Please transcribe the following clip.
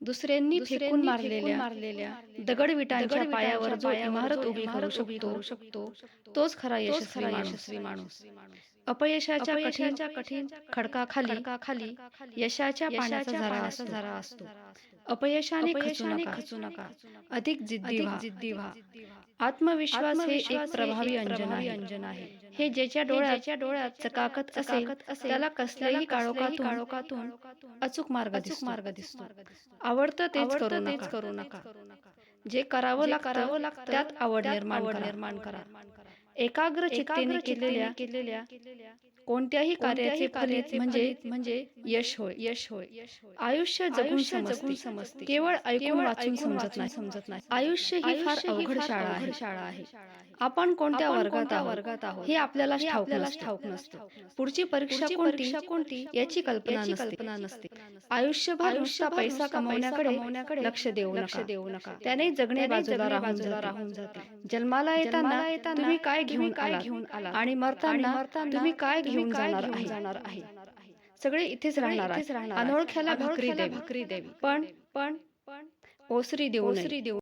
दुसऱ्यांनी फेकून मारलेल्या मारलेल्या दगडविटांच्या पायावर जो इमारत उभी करू शकतो शकतो तोच खरा यशस्वी यशस्वी माणूस. अपयशाच्या कठीण कठीण खडकाखाली खाली यशाच्या पाण्याचा झरा असतो झरा असतो. अपयशाने खचू खचू नका. अधिक जिद्दी व्हा. जिद्दी व्हा. आत्मविश्वास हे एक प्रभावी अंजन आहे. अंजन आहे. हे ज्याच्या डोळ्याच्या डोळ्यात चकाकत असेल त्याला कसल्याही काळोखातून अचूक मार्ग मार्ग दिसतो. आवडतं तेच करू नका. जे करावं करावं लागतं त्यात आवड निर्माण निर्माण करा. एकाग्र चित्तेने केलेल्या केलेल्या कोणत्याही कार्याचे फलित म्हणजे म्हणजे यश होय. यश होय. आयुष्य जगून जगून समजते. केवळ ऐकून वाचून समजत नाही. समजत नाही. आयुष्य ही फार अवघड शाळा आहे. शाळा आहे. आपण कोणत्या वर्गात वर्गात आहोत? हे आपल्याला ठाऊक ठाऊक नसतं. पुढची परीक्षा कोणती? कोणती? याची कल्पना कल्पना नसते. आयुष्यभर आयुष्य पैसा कमवण्याकडे लक्ष देऊ लक्ष देऊ नका. त्याने जगणे बाजूला राहून जाते. जन्माला येताना तुम्ही काय घेऊन काय घेऊन आला आणि मरताना मरताना तुम्ही काय घेऊन जाणार आहे? जाणार आहे? सगळे इथेच राहणार आहे अनोळख्याला भाकरी पण पण पण ओसरी देऊ ओसरी देऊ